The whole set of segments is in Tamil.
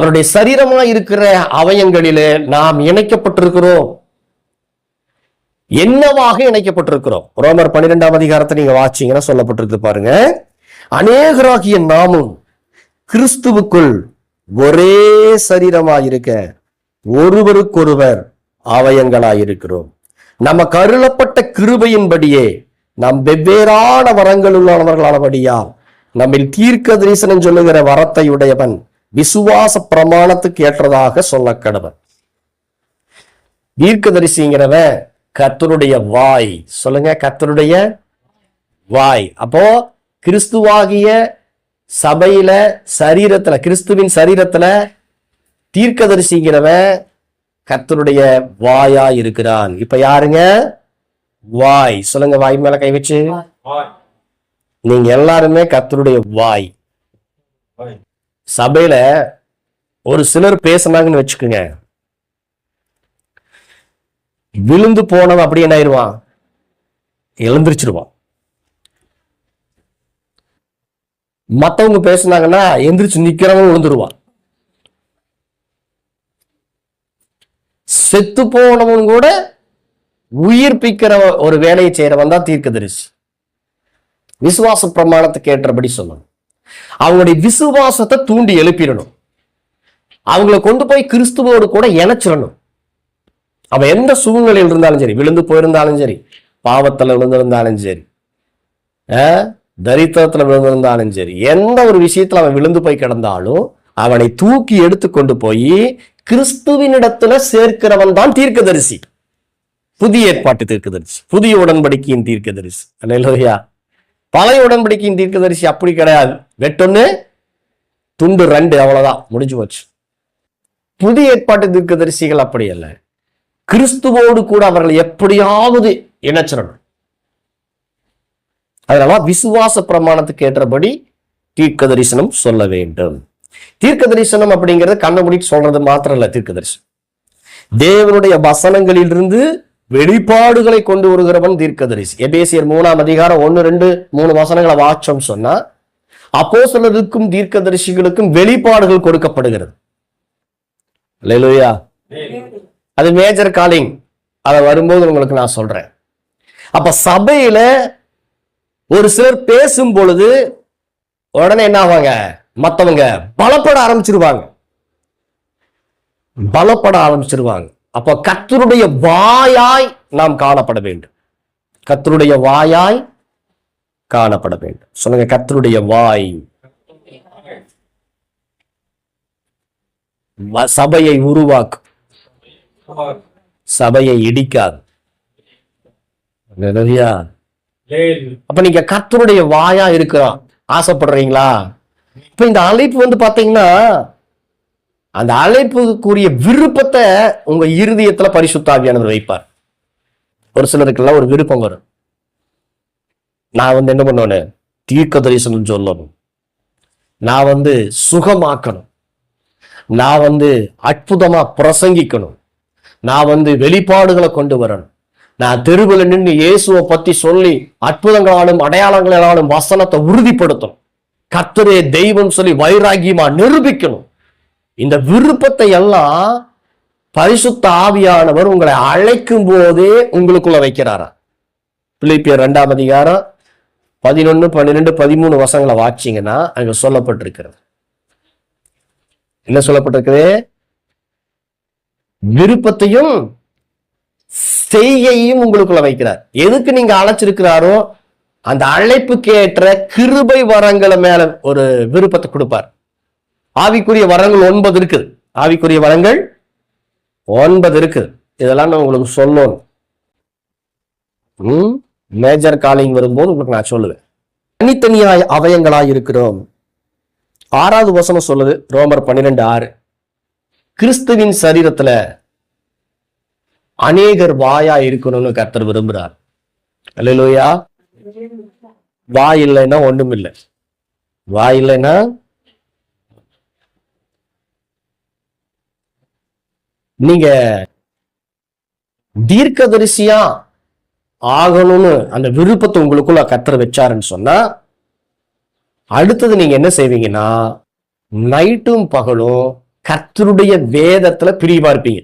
அவருடைய சரீரமா இருக்கிற அவயங்களிலே நாம் இணைக்கப்பட்டிருக்கிறோம். என்னவாக இணைக்கப்பட்டிருக்கிறோம்? ரோமர் பன்னிரெண்டாம் அதிகாரத்தை நீங்க வாச்சிங்கன்னா சொல்லப்பட்டிருக்கு பாருங்க. அநேகராகிய நாமும் கிறிஸ்துவுக்குள் ஒரே சரீரமாயிருக்க ஒருவருக்கொருவர் அவயங்களாயிருக்கிறோம். நம்ம கருளப்பட்ட கிருபையின்படியே நாம் வெவ்வேறான வரங்கள் உள்ளவர்களானபடியால் நம்மில் தீர்க்க தரிசனம் சொல்லுகிற வரத்தை உடையவன் விசுவாச பிரமாணத்துக்கு ஏற்றதாக சொல்ல கடவன் தீர்க்கதரிசிங்கிறவன் கர்த்தருடைய வாய். சொல்லுங்க கர்த்தருடைய வாய். அப்போ கிறிஸ்துவாகிய சபையில சரீரத்துல கிறிஸ்துவின் சரீரத்துல தீர்க்கதரிசிங்கிறவன் கர்த்தருடைய வாயா இருக்கிறான். இப்ப யாருங்க? வாய். சொல்லுங்க வாய் மேல கை வச்சு. நீங்க எல்லாருமே கர்த்தருடைய வாய். சபையில ஒரு சிலர் பேசினாங்கன்னு வச்சுக்கோங்க. விழுந்து போனவன் அப்படி என்ன ஆயிடுவான் எழுந்திருச்சிருவான். மற்றவங்க பேசினாங்கன்னா எந்திரிச்சு நிக்கிறவன் விழுந்துருவான். செத்து போனவன் கூட உயிர்ப்பிக்கிற ஒரு வேலையை செய்யறவன் தான் தீர்க்கதரிசி. விசுவாச பிரமாணத்தை ஏற்றபடி சொல்லணும். அவங்களுடைய விசுவாசத்தை தூண்டி எழுப்பிடணும். அவங்கள கொண்டு போய் கிறிஸ்துவோடு கூட இணைச்சிடணும். அவன் எந்த சூழ்நிலையில் இருந்தாலும் சரி விழுந்து போயிருந்தாலும் சரி பாவத்துல விழுந்திருந்தாலும் சரி அஹ், தரித்திரத்துல விழுந்திருந்தாலும் சரி எந்த ஒரு விஷயத்துல அவன் விழுந்து போய் கிடந்தாலும் அவனை தூக்கி எடுத்து கொண்டு போய் கிறிஸ்துவினிடத்துல சேர்க்கிறவன் தான் தீர்க்கதரிசி. புதிய ஏற்பாட்டு தீர்க்கதரிசி. புதிய உடன்படிக்கையின் தீர்க்கதரிசி. அல்லையா பழைய உடன்படிக்கையின் தீர்க்கதரிசி அப்படி கிடையாது. வெட்டொன்னு துண்டு ரெண்டு அவ்வளவுதான். முடிஞ்சு போச்சு. புதிய ஏற்பாட்டு தீர்க்கதரிசிகள் அப்படி அல்ல. கிறிஸ்துவோடு கூட அவர்கள் எப்படியாவது இணைச்சிடணும். அதனால விசுவாச பிரமாணத்துக்கு ஏற்றபடி தீர்க்க தரிசனம் சொல்ல வேண்டும். தீர்க்க தரிசனம் அப்படிங்கிறது கண்ண மூடிட்டு சொல்றது மாத்திரம் இல்ல தீர்க்க தரிசனம் தேவனுடைய வசனங்களிலிருந்து வெளிப்பாடுகளை கொண்டு வருகிறவன் தீர்க்கதரிசி. எபேசியர் மூணாம் அதிகாரம் ஒன்று ரெண்டு மூணு வசனங்களை வாச்சோம் சொன்னா அப்போ சிலருக்கும் தீர்க்கதரிசிகளுக்கும் வெளிப்பாடுகள் கொடுக்கப்படுகிறது. அல்லேலூயா. அது மேஜர் காலிங் அதை வரும்போது உங்களுக்கு நான் சொல்றேன். அப்ப சபையில ஒரு சிலர் பேசும் பொழுது உடனே என்ன ஆவாங்க? மற்றவங்க பலப்பட ஆரம்பிச்சிருவாங்க. பலப்பட ஆரம்பிச்சிருவாங்க. அப்ப கத்தருடைய வாயாய் நாம் காணப்பட வேண்டும். கத்தருடைய வாயாய் காணப்பட வேண்டும். சொல்லுங்க கத்தருடைய வாய். சபையை உருவாக்கும் சபையை இடிக்காது. அப்ப நீங்க கத்தருடைய வாயா இருக்கிறோம் ஆசைப்படுறீங்களா? இப்ப இந்த அழைப்பு வந்து பாத்தீங்கன்னா அந்த அழைப்புக்குரிய விருப்பத்தை உங்க இருதயத்துல பரிசுத்தாவியானவர் வைப்பார். ஒரு சிலருக்கெல்லாம் ஒரு விருப்பம் வரும். நான் வந்து என்ன பண்ணுவேன் தீர்க்க தரிசனம் சொல்லணும். நான் வந்து சுகமாக்கணும். நான் வந்து அற்புதமா பிரசங்கிக்கணும். நான் வந்து வெளிப்பாடுகளை கொண்டு வரணும். நான் தெருவில் நின்று இயேசுவை பத்தி சொல்லி அற்புதங்களாலும் அடையாளங்களாலும் வசனத்தை உறுதிப்படுத்தணும். கத்தரே தெய்வம் சொல்லி வைராகியமா நிரூபிக்கணும். இந்த விருப்பத்தை எல்லாம் பரிசுத்த ஆவியானவர் உங்களை அழைக்கும் போதே உங்களுக்குள்ள வைக்கிறாரா? பிள்ளைப்பியர் ரெண்டாம் அதிகாரம் பதினொன்று பன்னிரெண்டு பதிமூணு வசங்களை வாச்சிங்கன்னா அங்க சொல்லப்பட்டிருக்கிறது. என்ன சொல்லப்பட்டிருக்குது? விருப்பத்தையும் செய்யையும் உங்களுக்குள்ள வைக்கிறார். எதுக்கு நீங்க அழைச்சிருக்கிறாரோ அந்த அழைப்புக்கு ஏற்ற கிருபை வரங்களை மேல ஒரு விருப்பத்தை கொடுப்பார். ஆவிக்குரிய வரங்கள் ஒன்பது இருக்குது. ஆவிக்குரிய வரங்கள் ஒன்பது இருக்குது. இதெல்லாம் நான் உங்களுக்கு சொல்லணும். மேஜர் காலிங் வரும்போது உங்களுக்கு நான் சொல்லுவேன். தனித்தனியாய் அவயங்களாய் இருக்கிறோம். ஆறாவது வசனம் சொல்லுது ரோமர் பன்னிரெண்டு ஆறு. கிறிஸ்துவின் சரீரத்துல அநேகர் வாயா இருக்கணும்னு கர்த்தர் விரும்புறார். அல்லேலூயா. வாய் இல்லைன்னா ஒண்ணும் இல்லை வாய் இல்லைன்னா நீங்க தீர்க்கதரிசியா ஆகணும்னு அந்த விருப்பத்தை உங்களுக்குள்ள கர்த்தர் வச்சாருன்னு சொன்னா அடுத்தது நீங்க என்ன செய்வீங்கன்னா நைட்டும் பகலும் கர்த்தருடைய வேதத்துல பிரியமா இருப்பீங்க.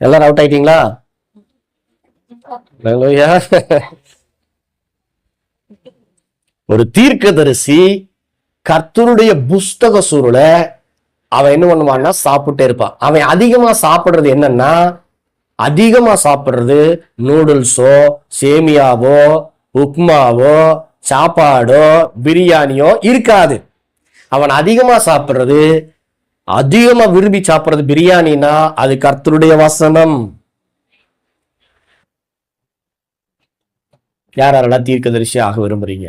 எல்லாரும் அவுட் ஆயிட்டீங்களா? ஒரு தீர்க்கதரிசி கர்த்தருடைய புஸ்தக சூழலை அவன் என்ன பண்ணுவான்னா சாப்பிட்டே இருப்பான். அவன் அதிகமா சாப்பிடுறது என்னன்னா அதிகமா சாப்பிடுறது நூடுல்ஸோ சேமியாவோ உப்மாவோ சாப்பாடோ பிரியாணியோ இருக்காது. அவன் அதிகமா சாப்பிடுறது அதிகமா விரும்பி சாப்பிடுறது பிரியாணினா அது கர்த்தருடைய வசனம். யார் யாரெல்லாம் தீர்க்கதரிசி ஆக விரும்புறீங்க?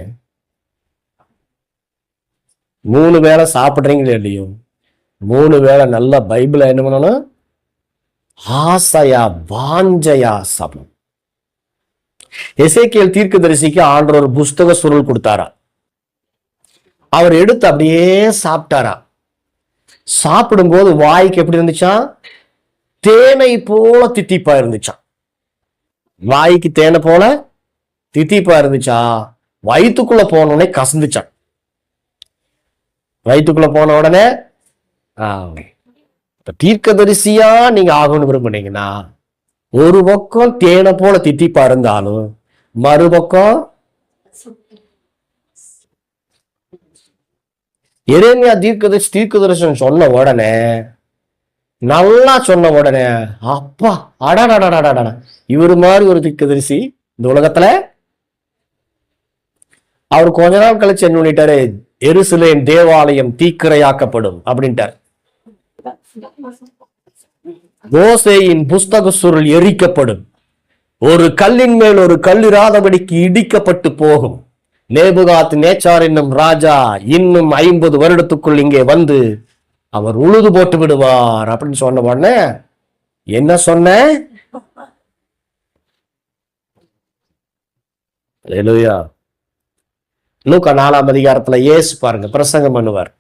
மூணு வேளை சாப்பிட்றீங்களே இல்லையோ? மூணு வேளை நல்ல பைபிளை என்ன பண்ணணும்? ஆசையா வாஞ்சையா சாப்பிடணும். எசேக்கியல் தீர்க்கதரிசிக்கு ஆண்டவர் ஒரு புஸ்தக சுருள் கொடுத்தாரா? அவர் எடுத்து அப்படியே சாப்பிட்டாரா? சாப்பிடும்போது வாய்க்கு எப்படி இருந்துச்சா? தேனை போல தித்திப்பா இருந்துச்சான் வாய்க்கு தேனை போல தித்திப்பா இருந்துச்சா? வயிற்றுக்குள்ள போன உடனே கசந்துச்சான். வயிற்றுக்குள்ள போன உடனே இப்ப தீர்க்கதரிசியா நீங்க ஆகணும்னு விரும்புனீங்கன்னா ஒரு பக்கம் தேனை போல தித்திப்பா இருந்தாலும் மறுபக்கம் எரேமியா தீர்க்கதரிசி தீர்க்கதரிசன் சொன்ன உடனே நல்லா சொன்ன உடனே அப்பா அடாடாடாடாடா இவரு மாதிரி ஒரு தீர்க்கதரிசி இந்த உலகத்துல அவர் கொஞ்ச நாள் கழிச்சு என்ன பண்ணிட்டாரு எருசலேம் தேவாலயம் தீக்கிரையாக்கப்படும் அப்படின்ட்டார் மோசேயின் புஸ்தக சுருள் எரிக்கப்படும். ஒரு கல்லின் மேல் ஒரு கல்லிராதபடிக்கு இடிக்கப்பட்டு போகும். நேபுகாத் நேச்சார் என்னும் ராஜா இன்னும் ஐம்பது வருடத்துக்குள் இங்கே வந்து அவர் உழுது போட்டு விடுவார் அப்படின்னு சொன்ன உடனே என்ன சொன்ன? லூக்கா நாலாம் அதிகாரத்துல இயேசு பாருங்க பிரசங்கம் பண்ணுவார்.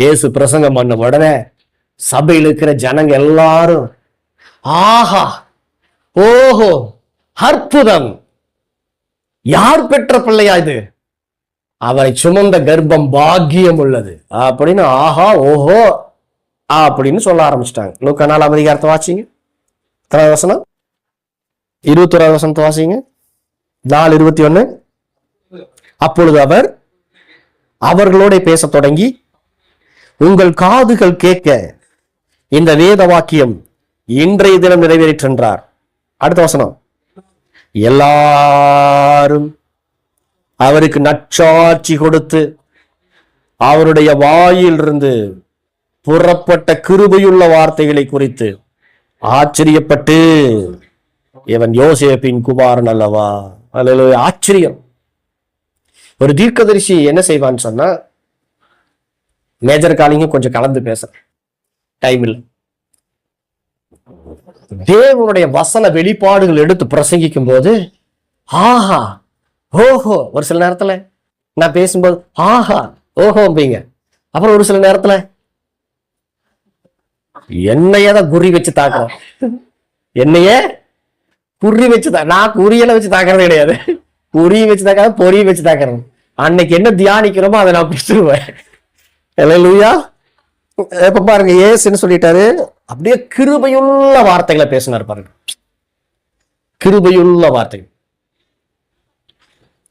இயேசு பிரசங்கம் பண்ண உடனே சபையில் இருக்கிற ஜனங்க எல்லாரும் ஆஹா ஓஹோ அற்புதம்! யார் பெற்ற பிள்ளையா இது? அவரை சுமந்த கர்ப்பம் பாக்கியம் உள்ளது. அப்படின்னு ஆஹா ஓஹோ! அப்படின்னு சொல்ல ஆரம்பிச்சிட்டாங்க. லூக்க நாலாம் அதிகாரத்தை வாசிங்க. எத்தனாவது வசனம்? இருபத்தோராவது வசனத்தை வாசிங்க. நாலு இருபத்தி ஒன்று அப்பொழுது அவர் அவர்களோட பேசத் தொடங்கி உங்கள் காதுகள் கேட்க இந்த வேத வாக்கியம் இன்றைய தினம் நிறைவேறிற்றென்றார். அடுத்த வசனம். எல்லாரும் அவருக்கு நற்சாட்சி கொடுத்து அவருடைய வாயிலிருந்து புறப்பட்ட கிருபையுள்ள வார்த்தைகளை குறித்து ஆச்சரியப்பட்டு இவன் யோசேப்பின் குமாரன் அல்லவா? அல்ல ஆச்சரியம். ஒரு தீர்க்கதரிசி என்ன செய்வான்னு சொன்னா மேஜர் காலிங்கும் கொஞ்சம் கலந்து பேச டைம் இல்லை. தேவனுடைய வசன வெளிப்பாடுகள் எடுத்து பிரசங்கிக்கும் போது ஆஹா ஓஹோ ஒரு சில நேரத்துல நான் பேசும்போது ஆஹா ஓஹோம்பீங்க அப்புறம் ஒரு சில நேரத்துல என்னையே தான் குறி வச்சு தாக்குறோம் என்னையே குறி வச்சு தா நான் குறியெல்லாம் வச்சு தாக்குறது கிடையாது. குறி வச்சு தாக்காத பொறி வச்சு தாக்குறேன். அன்னைக்கு என்ன தியானிக்கிறோமோ அதை நான் பிடிச்சிருவேன் லூயா இப்போ பாருங்க ஏசுன்னு சொல்லிட்டாரு. அப்படியே கிருபையுள்ள வார்த்தைகளை பேசினார் பாருங்க. கிருபையுள்ள வார்த்தைகள்.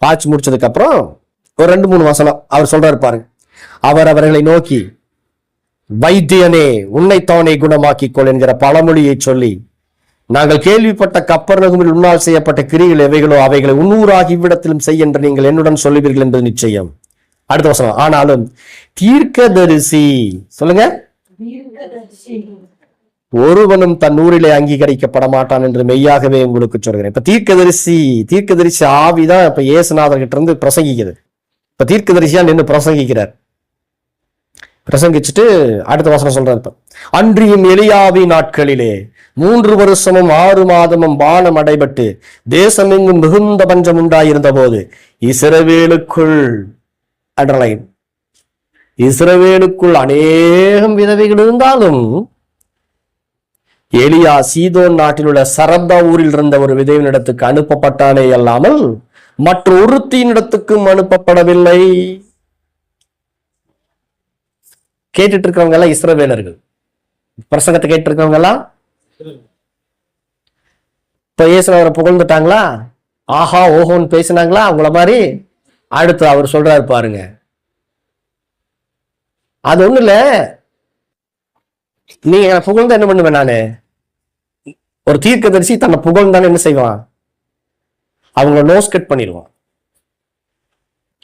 பாய்ச்சி முடிச்சதுக்கு அப்புறம் ஒரு ரெண்டு மூணு வசனம் அவர் சொல்றாரு பாருங்க. அவர் அவர்களை நோக்கி வைத்தியனே உன்னைத்தானே குணமாக்கிக் கொள் என்கிற பழமொழியை சொல்லி நாங்கள் கேள்விப்பட்ட கப்பர் நகுமில் உன்னால் செய்யப்பட்ட கிரிகள் எவைகளோ அவைகளை உன்னூராகி இவ்விடத்திலும் செய் என்று நீங்கள் என்னுடன் சொல்லுவீர்கள் என்பது நிச்சயம். அடுத்த வசனம். ஆனாலும் தீர்க்கதரிசி சொல்லுங்க. ஒருவனும் தன் ஊரிலே அங்கீகரிக்கப்பட மாட்டான் என்று மெய்யாகவே உங்களுக்கு சொல்கிறேன். இப்ப தீர்க்கதரிசி தீர்க்கதரிசி ஆவிதான் இப்ப இயேசுநாதர் கிட்ட இருந்து பிரசங்கிக்குது. இப்ப தீர்க்கதரிசியா நின்று பிரசங்கிக்கிறார். பிரசங்கிச்சுட்டு அடுத்த வசனம் சொல்றாரு இப்ப. அன்றியும் எலியாவி நாட்களிலே மூன்று வருஷமும் ஆறு மாதமும் வானம் அடைபட்டு தேசமெங்கும் மிகுந்த பஞ்சம் உண்டாயிருந்த போது இசிறவேலுக்குள் அண்டர்லைன் இஸ்ரவேலுக்குள் அநேகம் விதவைகள் இருந்தாலும் எலியா சீதோன் நாட்டில் உள்ள சரந்தா ஊரில் இருந்த ஒரு விதவினிடத்துக்கு அனுப்பப்பட்டானே அல்லாமல் மற்ற ஒருத்தியினிடத்துக்கும் அனுப்பப்படவில்லை. கேட்டுட்டு இருக்கிறவங்க எல்லாம் இஸ்ரவேலர்கள். பிரசங்கத்தை கேட்டு இருக்கவங்க எல்லாம் இப்ப இயேசுவரை புகழ்ந்துட்டாங்களா? ஆஹா ஓஹோன்னு பேசினாங்களா? அவங்கள மாதிரி அடுத்து அவர் சொல்றாரு பாருங்க. அது ஒண்ணு இல்ல. நீ என்னை புகழ்ந்து என்ன பண்ணுவேன் நானு? ஒரு தீர்க்க தரிசி தன்னை புகழ்ந்தானே என்ன செய்வான்? அவங்க நோஸ் கட் பண்ணிடுவான்.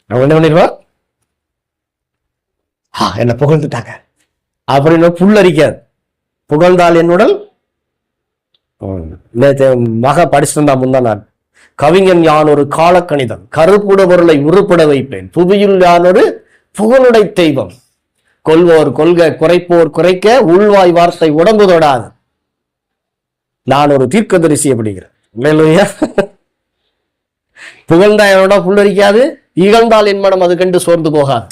அவங்க என்ன பண்ணிடுவான்? ஆ என்ன புகழ்ந்துட்டாங்க. அப்படின்னு புல்லரிக்காது. புகழ்ந்தால் என்னுடல் மக படிச்சிருந்தா இருந்தா முந்தா நான் கவிஞன் யான் ஒரு காலக்கணிதம்? கருப்புட பொருளை உருப்பட வைப்பேன். புவியில் யான் ஒரு புகழுடை தெய்வம். கொள்வோர் கொள்க குறைப்போர் குறைக்க உள்வாய் வார்த்தை உடம்பு தொடாது. நான் ஒரு தீர்க்கதரிசி அப்படிங்கிறேன். இல்லையா புகழ்ந்தா என்னோட புல்லரிக்காது இகழ்ந்தால் என் மனம் அது கண்டு சோர்ந்து போகாது.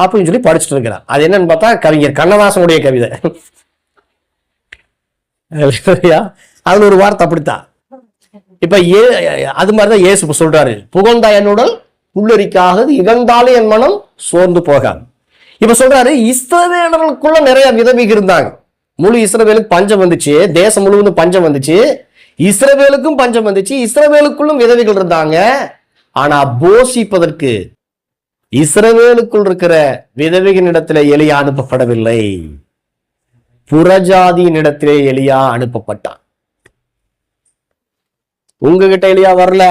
அப்படின்னு சொல்லி படிச்சுட்டு இருக்கிறான். அது என்னன்னு பார்த்தா கவிஞர் கண்ணதாசனுடைய கவிதை. இல்லையா? அதுல ஒரு வார்த்தை அப்படித்தான். இப்ப ஏ அது மாதிரிதான் தான் ஏசு சொல்றாரு. புகழ்ந்தா என்னுடன் உள்ளரிக்காக இகழ்ந்தாலே என் மனம் சோர்ந்து போகாது. இப்ப சொல்றாரு இஸ்ரவேலர்களுக்குள்ள நிறைய விதவிகள் இருந்தாங்க. முழு இஸ்ரவேலுக்கு பஞ்சம் வந்துச்சு தேசம் முழுவதும் பஞ்சம் வந்துச்சு இஸ்ரவேலுக்கும் பஞ்சம் வந்துச்சு இஸ்ரவேலுக்குள்ளும் விதவிகள் இருந்தாங்க. ஆனா போஷிப்பதற்கு இஸ்ரவேலுக்குள் இருக்கிற விதவைகளிடத்துல எலியா அனுப்பப்படவில்லை. புறஜாதியின் இடத்திலே எலியா அனுப்பப்பட்டான். உங்ககிட்ட எலியா வரல.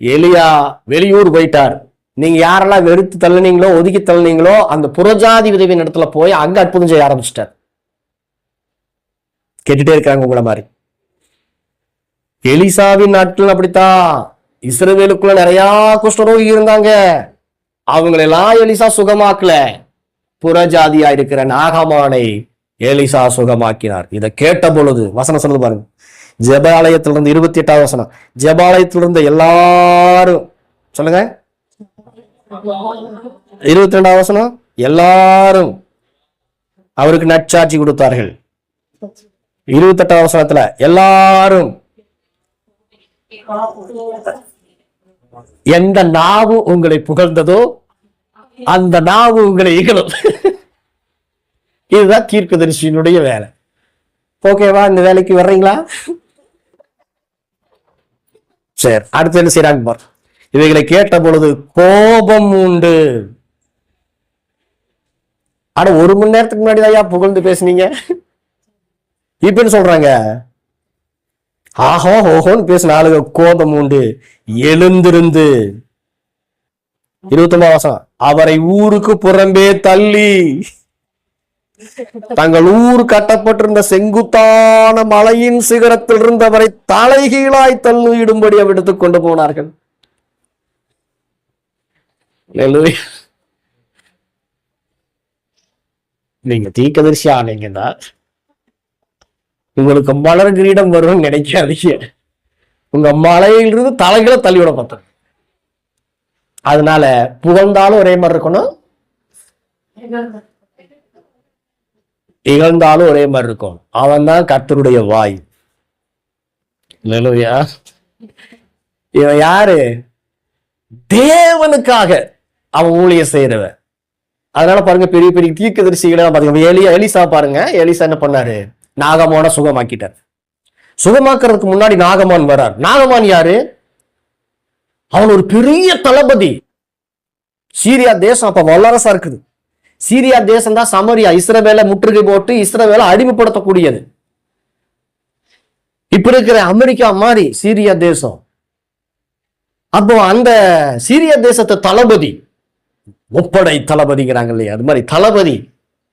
எலியா வெளியூர் போயிட்டார். நீங்க யாரெல்லாம் வெறுத்து தள்ளுனீங்களோ ஒதுக்கி தள்ளுனீங்களோ அந்த புறஜாதி உதவி இடத்துல போய் அங்க அற்புதம் செய்ய ஆரம்பிச்சிட்டார். கேட்டுட்டே இருக்கிறாங்க உங்களை மாதிரி. எலிசாவின் நாட்கள் அப்படித்தான். இஸ்ரவேலுக்குள்ள நிறைய குஷ்டரோகி இருந்தாங்க. அவங்களெல்லாம் எலிசா சுகமாக்கல. புறஜாதியா இருக்கிற நாகமானை எலிசா சுகமாக்கினார். இதை கேட்ட பொழுது வசனம் சொல்லுது பாருங்க. ஜெபாலயத்திலிருந்து இருபத்தி எட்டாவது வசனம். ஜெபாலயத்திலிருந்து எல்லாரும் சொல்லுங்க. இருபத்தி ரெண்டாவது வசனம். எல்லாரும் அவருக்கு நட்சாட்சி கொடுத்தார்கள். இருபத்தி எட்டாவது வசனத்துல எல்லாரும் எந்த நாவு உங்களை புகழ்ந்ததோ அந்த நாவு உங்களை இகழும். இதுதான் தீர்க்கதரிசியினுடைய வேலை. ஓகேவா இந்த வேலைக்கு வர்றீங்களா? சரி அடுத்து என்ன செய்யறாங்க பார். இவைகளை கேட்ட பொழுது கோபம் உண்டு. ஆனா ஒரு மணி நேரத்துக்கு முன்னாடி ஐயா புகழ்ந்து பேசுனீங்க. இப்ப என்ன சொல்றாங்க? ஆஹோ ஓஹோன்னு பேசின ஆளுங்க கோபம் உண்டு. எழுந்திருந்து. இருபத்தி வருஷம் அவரை ஊருக்கு புறம்பே தள்ளி. தங்கள் ஊர் கட்டப்பட்டிருந்த செங்குத்தான மலையின் சிகரத்தில் இருந்தவரை தலைகீழாய் தள்ளிடும்படி எடுத்துக் கொண்டு போனார்கள். நீங்க தீக்கதரிசி ஆனீங்கன்னா உங்களுக்கு மலர் கிரீடம் வரும்னு நினைக்காதீங்க. உங்க மலையிலிருந்து தலைகளை தள்ளிவிட பார்த்தேன் அதனால புகழ்ந்தாலும் ஒரே மாதிரி இருக்கணும். இகழ்ந்தாலும் ஒரே மாதிரி இருக்கும். அவன் தான் கர்த்தருடைய வாய். இல்லையா இவன் யாரு? தேவனுக்காக அவன் ஊழிய செய்யறவன் அதனால பாருங்க பெரிய பெரிய தீர்க்கதரிசிகளை பாத்தீங்க எலியா எலிசா பாருங்க. எலிசா என்ன பண்ணாரு? நாகமான சுகமாக்கிட்டார். சுகமாக்குறதுக்கு முன்னாடி நாகமான் வரார். நாகமான் யாரு? அவன் ஒரு பெரிய தளபதி. சீரியா தேசம் அப்ப வல்லரசா இருக்குது. சீரியா தேசம் தான் சமரியா. இஸ்ரவேலை முற்றுகை போட்டு இஸ்ரவேலை அடிமைப்படுத்தக்கூடியது. இப்ப இருக்கிற அமெரிக்கா மாதிரி சீரியா தேசம். அப்போ அந்த சீரியா தேசத்து தளபதி முப்படை தளபதிங்கிறாங்க இல்லையா? அது மாதிரி தளபதி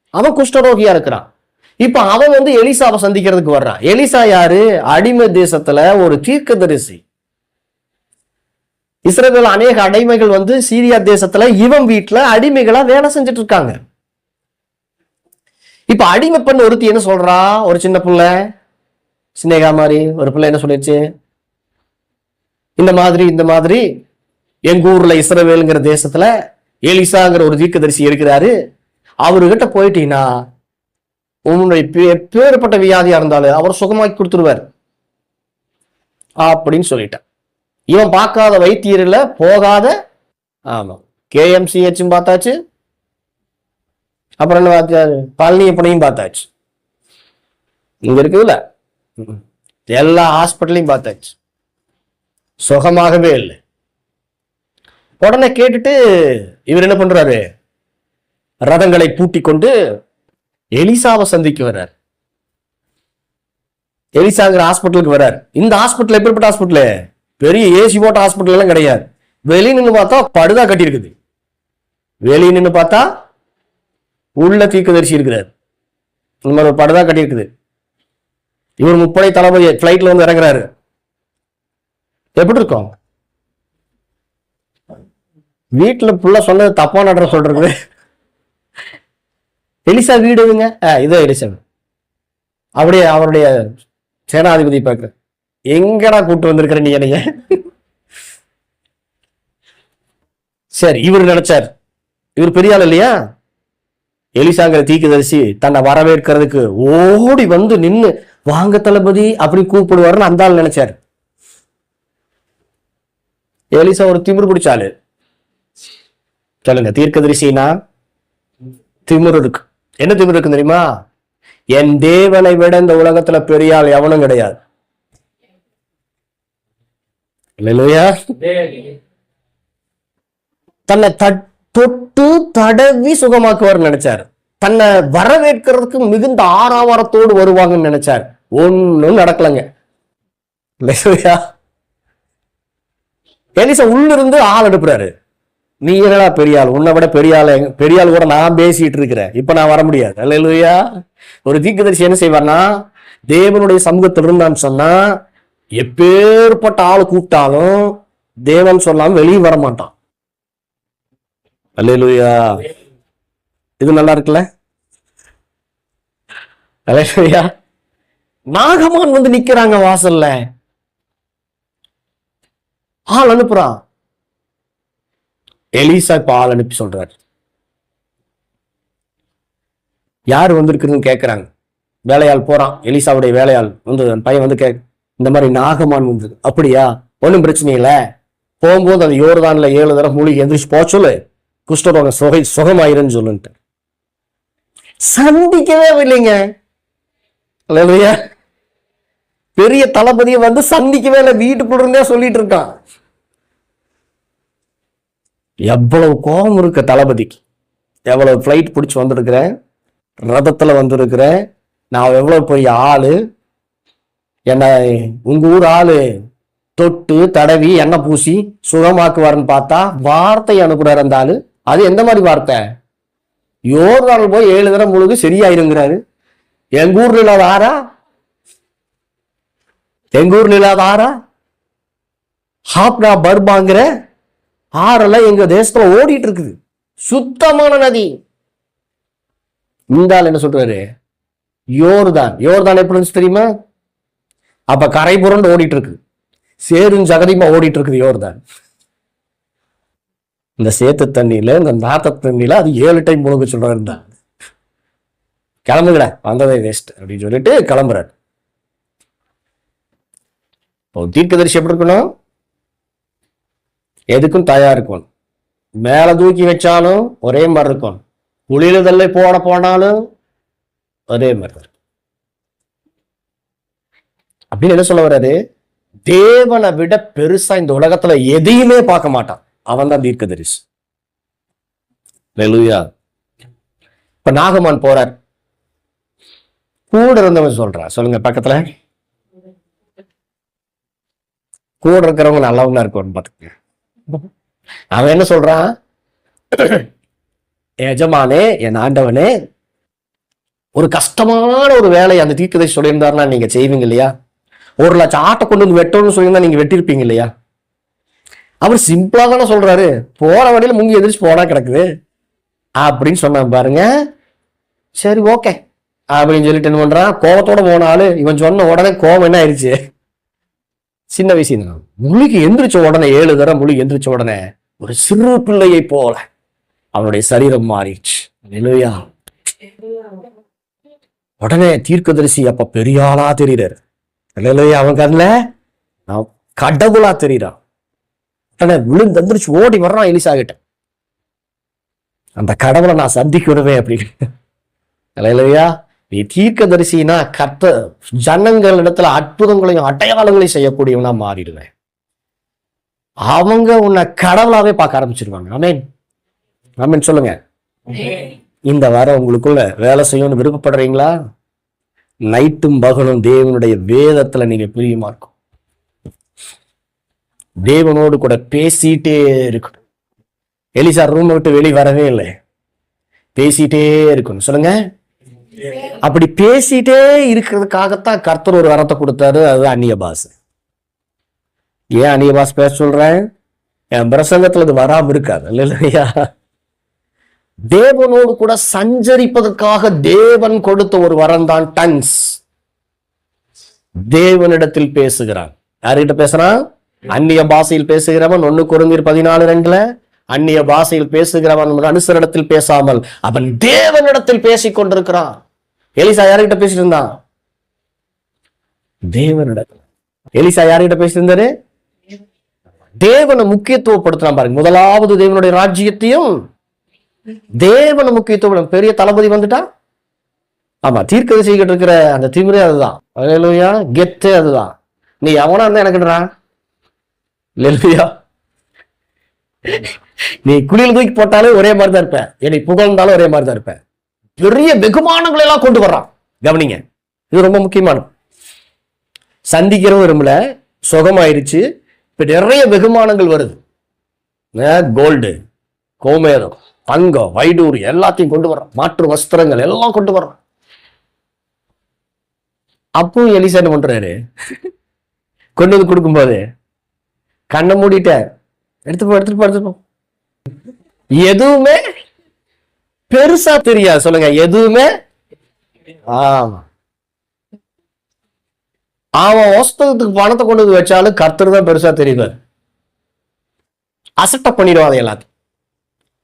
அவன் குஷ்டரோகியா இருக்கிறான். இப்ப அவன் வந்து எலிசாவை சந்திக்கிறதுக்கு வர்றான். எலிசா யாரு? அடிமை தேசத்துல ஒரு தீர்க்கதரிசி. இஸ்ரேல் அநேக அடிமைகள் வந்து சீரியா தேசத்துல இவன் வீட்டுல அடிமைகளா வேலை செஞ்சுட்டு இருக்காங்க இப்ப அடிமை பெண் ஒருத்தி என்ன சொல்றா? ஒரு சின்ன பிள்ளை. சின்னேகா மாதிரி ஒரு பிள்ளை என்ன சொல்லிடுச்சு? இந்த மாதிரி இந்த மாதிரி எங்க ஊர்ல இஸ்ரவேலுங்கிற தேசத்துல எலிசாங்கிற ஒரு தீர்க்கதரிசி இருக்கிறாரு. அவர்கிட்ட போயிட்டீங்கன்னா உன்னுடைய பே- வியாதியா இருந்தாலும் அவர் சுகமாக்கி கொடுத்துருவார். அப்படின்னு சொல்லிட்டேன் இவன் பார்க்காத வைத்தியர் போகாத ஆமாம் கேஎம்சிஹெச்சும் பார்த்தாச்சு. அப்புறம் என்ன பார்த்தாரு? புனையும் பார்த்தாச்சு. இங்க இருக்குதுல்ல? எல்லா ஹாஸ்பிட்டலையும் பார்த்தாச்சு. சுகமாகவே இல்லை. உடனே கேட்டுட்டு இவர் என்ன பண்றாரு? ரதங்களை பூட்டி கொண்டு எலிசாவை சந்திக்க வர்றார். எலிசாங்கிற ஹாஸ்பிட்டலுக்கு வர்றார். இந்த ஹாஸ்பிட்டல் எப்படிப்பட்ட ஹாஸ்பிட்டலு பெரிய ஏசி போட்ட ஹாஸ்பிட்டல் எல்லாம் கிடையாது. வெளிய நின்று பார்த்தா படுதா கட்டி இருக்குது வெளிய நின்று பார்த்தா உள்ள தீர்க்கதரிசி இருக்கிறார். இந்த மாதிரி ஒரு படுதா கட்டி இருக்குது இவர் முப்படை தளபதி ஃபிளைட்ல வந்து இறங்குறாரு. எப்படி இருக்கும் வீட்டில் புள்ள சொன்னது தப்பான அட்ரஸ் சொல்றது எலிசா வீடு எதுங்க? இதோ எலிசா அப்படியே அவருடைய சேனாதிபதி பார்க்குறேன் எங்கடா கூட்டு வந்திருக்கிற நீ என்னைய? சரி இவர் நினைச்சார். இவர் பெரிய ஆள் இல்லையா? எலிசாங்கிற தீக்குதரிசி தன்னை வரவேற்கிறதுக்கு ஓடி வந்து நின்னு வாங்க தளபதி அப்படி கூப்பிடுவாருன்னு அந்த ஆள் நினைச்சார். எலிசா ஒரு திமிர் பிடிச்சாலு சொல்லுங்க தீர்க்கதரிசினா திமிர் இருக்கு என்ன திமிர் இருக்கு தெரியுமா? என் தேவனை விட இந்த உலகத்துல பெரிய ஆள் எவனும் கிடையாது இல்லையா தன்னை தட்- தொட்டு தடவி சுகமாக்குவார் நினைச்சார். தன்னை வரவேற்கிறதுக்கு மிகுந்த ஆறாவரத்தோடு வருவாங்கன்னு நினைச்சார். ஒன்னும் நடக்கலங்க. இல்லையா எலிசா உள்ளிருந்து ஆள் அனுப்புறாரு நீ என்னடா பெரிய ஆள்? உன்னை விட பெரிய ஆள் பெரிய ஆள் கூட நான் பேசிட்டு இருக்கிறேன். இப்ப நான் வர முடியாது. அல்லையா ஒரு தீர்க்கதரிசி என்ன செய்வார்னா தேவனுடைய சமூகத்தில் இருந்தான்னு சொன்னா எப்பேற்பட்ட ஆள் கூப்பிட்டாலும் தேவன் சொல்லாம வெளியே வர மாட்டான். அல்லேலூயா. இது நல்லா இருக்குல்ல? அல்லேலூயா. நாகமான் வந்து நிக்கிறாங்க வாசல்ல. ஆள் அனுப்புறான். எலிசா இப்ப ஆள் அனுப்பி சொல்றாரு. யார் வந்திருக்குதுன்னு கேட்குறாங்க வேலையாள் போறான். எலிசாவுடைய வேலையாள் வந்து பையன் வந்து கே இந்த மாதிரி நாகமான் வந்தது அப்படியா? ஒன்றும் பிரச்சனை இல்லை. போகும்போது அந்த யோர்தானில் ஏழு தடவை மூலிகை எந்திரிச்சு போக சொல்லு. குஷ்டரோக சுகை சுகமாயிருன்னு சொல்லுன்ட்டு சந்திக்கவே இல்லைங்க. இல்லையா பெரிய தளபதியை வந்து சந்திக்கவே இல்லை. வீட்டுக்குள்ள இருந்தே சொல்லிட்டு இருக்கான். எவ்வளவு கோபம் இருக்கு தளபதிக்கு. எவ்வளவு ஃப்ளைட் பிடிச்சி வந்திருக்கிறேன். ரதத்துல வந்திருக்கிறேன். நான் எவ்வளோ பெரிய ஆள். என்ன உங்க ஊர் ஆளு தொட்டு தடவி எண்ணெய் பூசி சுகமாக்குவாருன்னு பார்த்தா வார்த்தை அனுப்புறாரு அந்த ஆளு. அது எந்த மாதிரி வார்த்தை? யோர்தானில் போய் ஏழு தரம் முழுக்க சரியாயிருங்கிறாரு. எங்க ஊர்ல இல்லாத ஆறா? எங்க ஊர்ல இல்லாத ஆறா? ஹாப்னா பர்பாங்கிற ஆறெல்லாம் எங்க தேசத்துல ஓடிட்டு இருக்குது சுத்தமான நதி. இந்த ஆள் என்ன சொல்றாரு? யோர்தான். யோர்தான் எப்படி இருந்துச்சு தெரியுமா? அப்ப கரை புரண்டு ஓடிட்டு இருக்கு சேரும் சகதியுமா ஓடிட்டு இருக்குது யோர்தான் இந்த சேத்து தண்ணியில இந்த நாத்த தண்ணியில அது ஏழு டைம் முழுக சொல்றாருந்தா கிளம்புங்கடா வந்ததே வேஸ்ட் அப்படின்னு சொல்லிட்டு கிளம்புறாரு. இப்போ தீர்க்கதரிசி எப்படி இருக்கணும்? எதுக்கும் தயார் இருக்கணும். மேல தூக்கி வச்சாலும் ஒரே மாதிரி இருக்கும் குளிருதல்ல போட போனாலும் ஒரே மாதிரி தான் இருக்கும். அப்படின்னு என்ன சொல்ல வர்றாரு? தேவனை விட பெருசா இந்த உலகத்துல எதையுமே பார்க்க மாட்டான். அவன் தான் தீர்க்கதரிசி. லெலுயா இப்ப நாகமான் போறார். கூட இருந்தவன் சொல்றான் சொல்லுங்க பக்கத்துல. கூட இருக்கிறவங்க நல்லவங்களா இருக்கணும் பாத்துக்கங்க அவன் என்ன சொல்றான்? எஜமானே என் ஆண்டவனே ஒரு கஷ்டமான ஒரு வேலையை அந்த தீர்க்கதரிசி சொல்லியிருந்தாருன்னா நீங்க செய்வீங்க இல்லையா? ஒரு லட்சம் ஆட்டை கொண்டு வந்து வெட்டணும்னு சொல்லியிருந்தா நீங்க வெட்டியிருப்பீங்க இல்லையா? அவர் சிம்பிளாக தானே சொல்றாரு. போற வழியில் முங்கி எதிர்த்து போனா கிடக்குது. அப்படின்னு சொன்னான் பாருங்க. சரி ஓகே அப்படின்னு சொல்லிட்டு என்ன பண்றான்? கோபத்தோட போன ஆளு இவன் சொன்ன உடனே கோபம் என்ன ஆயிடுச்சு சின்ன வயசு தான். முழுகி எந்திரிச்ச உடனே ஏழு தடவை முழுகி எந்திரிச்ச உடனே ஒரு சிறு பிள்ளையை போல அவனுடைய சரீரம் மாறிடுச்சு. நிலையா உடனே தீர்க்கதரிசி அப்ப பெரிய ஆளா தெரியுறாரு இல்லையா அவன் கண்ணுல? நான் கடவுளா தெரியுறான். உடனே விழுந்து எந்திரிச்சு ஓடி வர்றான் எலிசா கிட்ட. அந்த கடவுளை நான் சந்திக்கணுமே அப்படின்னு. இல்லையா நீ தீர்க்கதரிசினா கத்த ஜனங்கள் இடத்துல அற்புதங்களையும் அடையாளங்களையும் செய்யக்கூடியவனா மாறிடுவேன். அவங்க உன்னை கடவுளாவே பார்க்க ஆரம்பிச்சிருவாங்க. ஆமேன். ஆமேன் சொல்லுங்க. இந்த வாரம் உங்களுக்குள்ள வேலை செய்யணும்னு விருப்பப்படுறீங்களா? நைட்டும் பகலும் தேவனுடைய வேதத்துல நீங்க பிரியமா இருக்கும் தேவனோடு கூட பேசிட்டே இருக்கணும். எலிசா ரூம் விட்டு வெளியே வரவே இல்லை. பேசிட்டே இருக்கணும். சொல்லுங்க. அப்படி பேசிட்டே இருக்கிறதுக்காகத்தான் கர்த்தர் ஒரு வரத்தை கொடுத்தாரு. அது அந்நிய பாஸ் ஏன் அந்நிய பாஸ் பேச சொல்றேன்? என் பிரசங்கத்துல அது வராம இருக்காது. இல்லையா தேவனோடு கூட சஞ்சரிப்பதற்காக தேவன் கொடுத்த ஒரு வரம் தான் டன்ஸ் தேவனிடத்தில் பேசுகிறான். யார்கிட்ட பேசுறான் அந்நிய பாஷையில் பேசுகிறவன் ஒண்ணு குறுந்தீர் பதினாலு ரெண்டுல அந்நிய பாஷையில் பேசுகிறவன் அனுசரிடத்தில் பேசாமல் அவன் தேவனிடத்தில் பேசிக் கொண்டிருக்கிறான். எலிசா யார்கிட்ட பேசிட்டு இருந்தான் தேவனிடத்தில். எலிசா யார்கிட்ட பேசிட்டு இருந்தாரு தேவனை முக்கியத்துவப்படுத்துறான் பாருங்க. முதலாவது தேவனுடைய ராஜ்யத்தையும் தேவனை முக்கியத்துவம் பெரிய தளபதி வந்துட்டா? ஆமா தீர்க்கதை செய்கிட்டு இருக்கிற அந்த திமிரே அதுதான். அல்லேலூயா கெத்தே அதுதான். நீ எவனா இருந்தா எனக்குன்றா இல்லையா நீ குளியல் தூக்கி போட்டாலே ஒரே மாதிரி தான் இருப்பேன். என்னை புகழ்ந்தாலும் ஒரே மாதிரி தான் இருப்பேன். பெரிய வெகுமானங்களை எல்லாம் கொண்டு வர்றான். கவனிங்க இது ரொம்ப முக்கியமானது. சந்திக்கிற விரும்பல சுகமாயிருச்சு இப்ப நிறைய வெகுமானங்கள் வருது. கோல்டு கோமேதம். தங்கம் வைடூர் எல்லாத்தையும் கொண்டு வர்றான். மாற்று வஸ்திரங்கள் எல்லாம் கொண்டு வர்றான். அப்போ எலிசா என்ன பண்றாரு. கொண்டு வந்து கொடுக்கும்போது கண்ணை மூடிட்ட எடுத்து போ எடுத்துட்டு போ எதுவுமே பெருசா தெரியாது. சொல்லுங்க எதுவுமே. ஆமா. அவன் வஸ்தகத்துக்கு பணத்தை கொண்டு வந்து வச்சாலும் கர்த்தர் தான் பெருசா தெரியுது. அசட்டை பண்ணிடுவான் அதை எல்லாத்தையும்.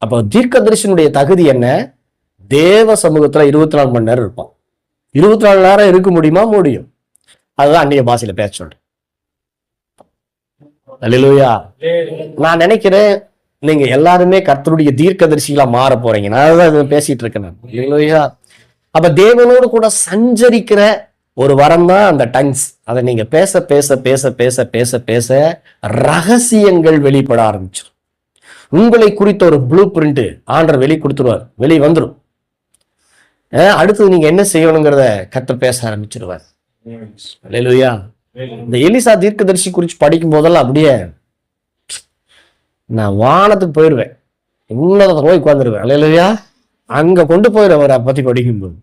அப்போ தீர்க்கதரிசனுடைய தகுதி என்ன? தேவ சமூகத்துல இருபத்தி நாலு மணி நேரம் இருப்பான். இருபத்தி நாலு நேரம் இருக்க முடியுமா? முடியும். அதுதான் அந்நிய பாஷையில பேச சொல்றேன். அல்லேலூயா. நான் நினைக்கிறேன் நீங்க எல்லாருமே கர்த்தருடைய தீர்க்கதரிசிகளா மாற போறீங்க. நான் தான் பேசிட்டு இருக்கேன் இல்லையா அப்ப தேவனோடு கூட சஞ்சரிக்கிற ஒரு வரம் தான் அந்த டங்ஸ் அதை நீங்க பேச பேச பேச பேச பேச பேச ரகசியங்கள் வெளிப்பட ஆரம்பிச்சிடும் உங்களை குறித்த ஒரு ப்ளூ பிரிண்ட் ஆண்டர் வெளி கொடுத்துருவார். வெளியே வந்துடும் அடுத்தது நீங்க என்ன செய்யணுங்கிறத கத்த பேச ஆரம்பிச்சிருவார். அல்லேலூயா இந்த எலிசா தீர்க்கதரிசி குறித்து படிக்கும் போதெல்லாம் அப்படியே நான் வானத்துக்கு போயிடுவேன் உன்னதத்தை போய் உட்காந்துருவேன் இல்லையா அங்க கொண்டு போயிடுவேன் அவரை பத்தி படிக்கும்போது.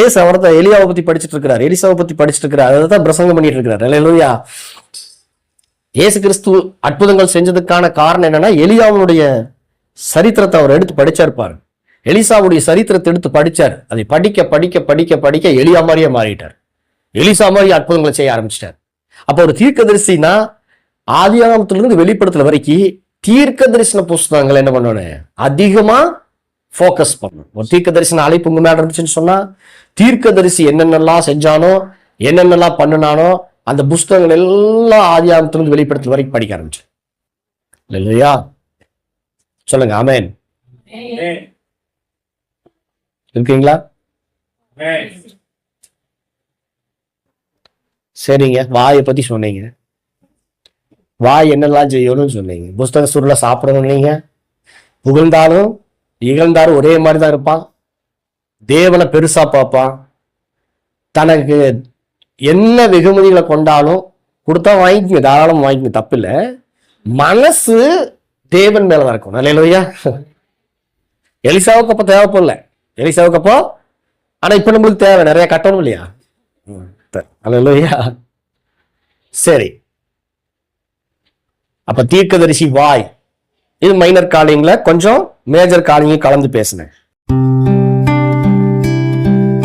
ஏசு அவரத்தை எலியாவை பத்தி படிச்சுட்டு இருக்கிறார். எலிசாவை பத்தி படிச்சுட்டு இருக்கிறார். அதை தான் பிரசங்கம் பண்ணிட்டு இருக்கிறார். இல்லையா இயேசு கிறிஸ்து அற்புதங்கள் செஞ்சதுக்கான காரணம் என்னன்னா எலியாவுடைய சரித்திரத்தை அவர் எடுத்து படிச்சிருப்பார் பாரு எலிசாவுடைய சரித்திரத்தை எடுத்து படிச்சார். அதை படிக்க படிக்க படிக்க படிக்க எலியா மாதிரியே மாறிட்டார். எலிசா மாதிரி அற்புதங்களை செய்ய ஆரம்பிச்சிட்டார். அப்போ ஒரு தீர்க்கதரிசினா ஆதியாகமத்திலிருந்து வெளிப்படுத்தல வரைக்கும் தீர்க்க தரிசன புஸ்தகங்கள் என்ன பண்ணணும் அதிகமா ஃபோக்கஸ் பண்ணணும். ஒரு தீர்க்க தரிசன அழைப்பு உங்க மேல இருந்துச்சுன்னு சொன்னா தீர்க்க தரிசி என்னென்னலாம் செஞ்சானோ என்னென்னலாம் பண்ணினானோ அந்த புஸ்தகங்கள் எல்லாம் ஆதியாகமத்திலிருந்து வெளிப்படுத்தல் வரைக்கும் படிக்க ஆரம்பிச்சு இல்லையா சொல்லுங்க ஆமேன். இருக்கீங்களா? சரிங்க வாயை பத்தி சொன்னீங்க. வாய் என்னெல்லாம் செய்யணும்னு சொன்னீங்க. புஸ்தக சுருளை சாப்பிடணும் நீங்க புகழ்ந்தாலும் இகழ்ந்தாலும் ஒரே மாதிரி தான் இருப்பான். தேவனை பெருசா பார்ப்பான். தனக்கு என்ன வெகுமதிகளை கொண்டாலும் கொடுத்தா வாங்கிக்கங்க தாராளம் வாங்கிக்கங்க தப்பில்ல. மனசு தேவன் மேலதான் இருக்கும். இல்லையா? எலிசாவுக்கு அப்போ தேவைப்படல. எலிசாவுக்கு அப்போ ஆனா இப்ப நம்மளுக்கு தேவை நிறைய கட்டணும் இல்லையா? இல்லையா? சரி. அப்ப தீர்க்கதரிசி வாய். இது மைனர் காலிங்ல கொஞ்சம் மேஜர் காலிங்கும் கலந்து பேசினேன்